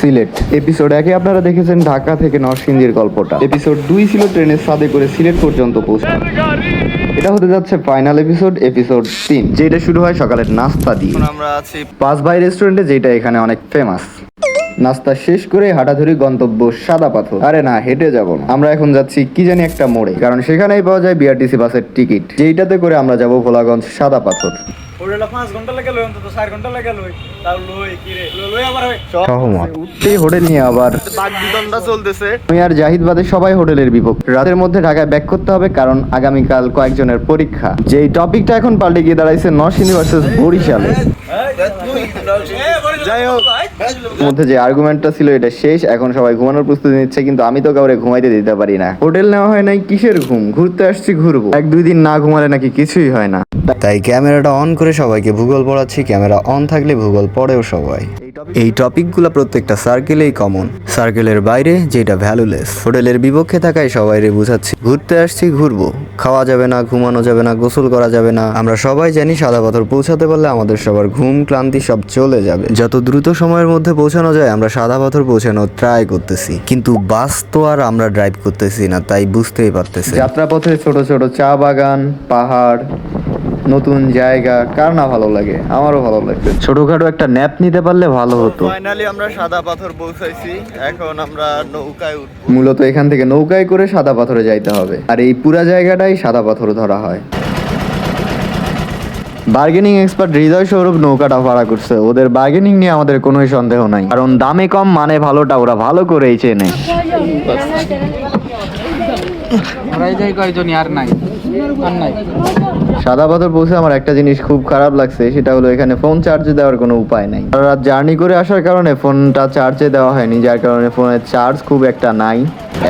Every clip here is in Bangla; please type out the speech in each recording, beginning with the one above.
সিলেট। এপিসোড একে আপনারা দেখেছেন ঢাকা থেকে নরসিংদীর গল্পটা। এপিসোড দুই ছিল ট্রেনের সাদে করে সিলেট পর্যন্ত পৌঁছানো। এটা হতে যাচ্ছে ফাইনাল এপিসোড এপিসোড তিন যেটা শুরু হয় সকালের নাস্তা দিয়ে। আমরা আছি পাঁচ ভাই রেস্টুরেন্টে যেটা এখানে অনেক ফেমাস নাস্তা শেষ করে হাঁটাধরি গন্তব্য সাদা পাথর। আরে না হেঁটে যাব না। আমরা এখন যাচ্ছি কি জানি একটা মোড়ে কারণ সেখানেই পাওয়া যায় বিআরটিসি বাসের টিকিট। যেইটাতে করে আমরা যাব ভোলাগঞ্জ সাদা পাথর। হয় সবাই হোটেলের বিপক্ষে। রাতের মধ্যে ঢাকায় ব্যাক করতে হবে কারণ আগামীকাল কয়েকজনের পরীক্ষা। যেই টপিকটা এখন পাল্টে গিয়ে দাঁড়াইছে নরসিংদী ভার্সেস বরিশালে। যাই হোক মধ্যে যে আর্গুমেন্টটা ছিল এটা শেষ এখন সবাই ঘুমানোর প্রস্তুতি নিচ্ছে কিন্তু আমি তো কাউরে ঘুমাইতে দিতে পারি না। হোটেল নেওয়া হয় নাই কিসের ঘুম? ঘুরতে আসছি ঘুরবো। এক দুই দিন না ঘুমালে নাকি কিছুই হয় না। তাই ক্যামেরাটা অন করে সবাইকে ভূগোল পড়াচ্ছি ক্যামেরা অন থাকলে ভূগোল পড়েও সবাই। এই টপিকগুলো প্রত্যেকটা সার্কেলেই কমন সার্কেলের বাইরে যেটা ভ্যালুলেস হোটেলের বিপক্ষে থাকায় সবাইরে বুঝাচ্ছি। ঘুরতে আসছি, ঘুরবো। খাওয়া যাবে না, ঘুমানো যাবে না, গোসল করা যাবে না। আমরা সবাই জানি সাদা পাথর পৌঁছাতে পারলে আমাদের সবার ঘুম ক্লান্তি সব চলে যাবে। যত দ্রুত সময়ের মধ্যে পৌঁছানো যায়, আমরা সাদা পাথর পৌঁছানোর ট্রাই করতেছি। কিন্তু বাস তো আর আমরা ড্রাইভ করতেছি না, তাই বুঝতেই পারতেছি যাত্রাপথে ছোট ছোট চা বাগান, পাহাড় নতুন জায়গা কার না ভালো লাগে? আমারও ভালো লাগবে। ছোটখাটো একটা ন্যাপ নিতে পারলে ভালো হতো। ফাইনালি আমরা সাদা পাথর পৌঁছাইছি। এখন আমরা নৌকায় উঠবো। মূলত এখান থেকে নৌকায় করে সাদা পাথরে যাইতে হবে। আর এই পুরা জায়গাটাই সাদা পাথর ধরা হয়। বার্গেনিং এক্সপার্ট হৃদয় সৌরভ নৌকাটা ভাড়া করছে। ওদের বার্গেনিং নিয়ে আমাদের কোনোই সন্দেহ নাই। কারণ দামে কম মানে ভালোটা ওরা ভালো করেই চেনে। ওরাই যাই কয়জন আর নাই। সাদা পাথর পৌঁছে আমার একটা জিনিস খুব খারাপ লাগছে, সেটা হলো এখানে ফোন চার্জে দেওয়ার কোনো উপায় নাই। রাত জার্নি করে আসার কারণে ফোনটা চার্জে দেওয়া হয়নি, যার কারণে ফোনের চার্জ খুব একটা নাই।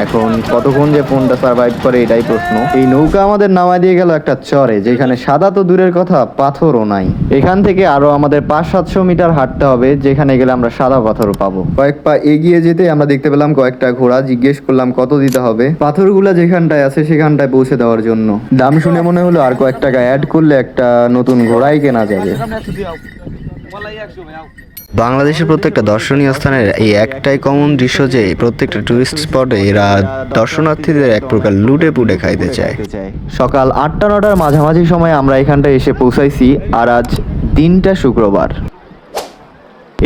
এখন কতক্ষণ যে ফোনটা সার্ভাইভ করে এটাই প্রশ্ন। এই নৌকা আমাদের নামায় দিয়ে গেল একটা চরে, যেখানে সাদা তো দূরের কথা, পাথরও নাই। এখান থেকে আরও আমাদের পাঁচ সাতশো মিটার হাঁটতে হবে, যেখানে গেলে আমরা সাদা পাথর পাবো। কয়েক পা এগিয়ে যেতে আমরা দেখতে পেলাম কয়েকটা ঘোড়া, জিজ্ঞেস করলাম কত দিতে হবে। পাথরগুলা যেখানটায় আছে সেখানটায় পৌঁছে দেওয়ার জন্য। দাম শুনে মনে হলো আর কয়েক টাকা অ্যাড করলে একটা নতুন ঘোড়াই কেনা যাবে। বাংলাদেশের প্রত্যেকটা দর্শনীয় স্থানের এই একটাই কমন দৃশ্য যে প্রত্যেকটা টুরিস্ট স্পটে এরা দর্শনার্থীদের এক প্রকার লুটে পুটে খাইতে চায়। সকাল আটটা নটার মাঝামাঝি সময় আমরা এখানটায় এসে পৌঁছাইছি আর আজ দিনটা শুক্রবার।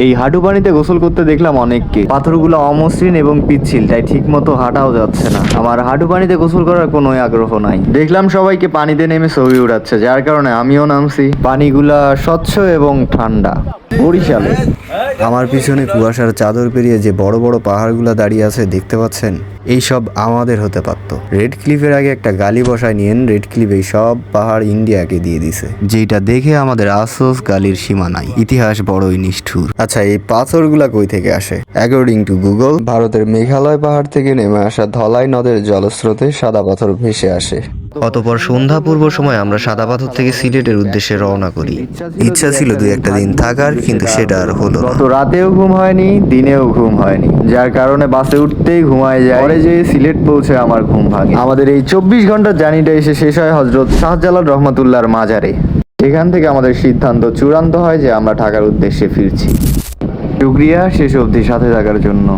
এই হাঁটু পানিতে গোসল করতে দেখলাম অনেককে। পাথরগুলো অমসৃণ এবং পিচ্ছিল, তাই ঠিক মতো হাঁটাও যাচ্ছে না। আমার হাঁটু পানিতে গোসল করার কোনো আগ্রহ নাই। দেখলাম সবাইকে পানিতে নেমে ছবি উড়াচ্ছে, যার কারণে আমিও নামছি। পানিগুলা স্বচ্ছ এবং ঠান্ডা। বরিশালে। আমার পিছনে কুয়াশার চাদর পেরিয়ে যে বড় বড় পাহাড়গুলো দাঁড়িয়ে আছে, দেখতে পাচ্ছেন? এই সব আমাদের হতে পারত। রেড ক্লিফের আগে একটা গালি বসায় নিয়েন রেড ক্লিফ এই সব পাহাড় ইন্ডিয়াকে দিয়ে দিছে। যেটা দেখে আমাদের আসোস গালির সীমা নাই। ইতিহাস বড়ই নিষ্ঠুর। আচ্ছা এই পাথরগুলা কই থেকে আসে? অ্যাকর্ডিং টু গুগল ভারতের মেঘালয় পাহাড় থেকে নেমে আসা ধলাই নদের জলস্রোতে সাদা পাথর ভেসে আসে। অতপর সন্ধ্যা পূর্ব সময় আমরা সাদা পাথর থেকে সিলেটের উদ্দেশ্যে রওনা করি। ইচ্ছা ছিল দুই একটা দিন থাকার কিন্তু সেটা আর হলো না। গত রাতেও ঘুম হয়নি দিনেও ঘুম হয়নি। যার কারণে বাসে উঠতেই ঘুমায় যায়। পরে যে সিলেট পৌঁছে আমার ঘুম ভাঙে। আমাদের এই চব্বিশ ঘণ্টার জার্নিটা এসে শেষ হয় হজরত শাহজালাল রহমতুল্লাহর মাজারে। সেখান থেকে আমাদের সিদ্ধান্ত চূড়ান্ত হয় যে আমরা ঢাকার উদ্দেশ্যে ফিরছি। শুক্রিয়া শেষ অবধি সাথে থাকার জন্য।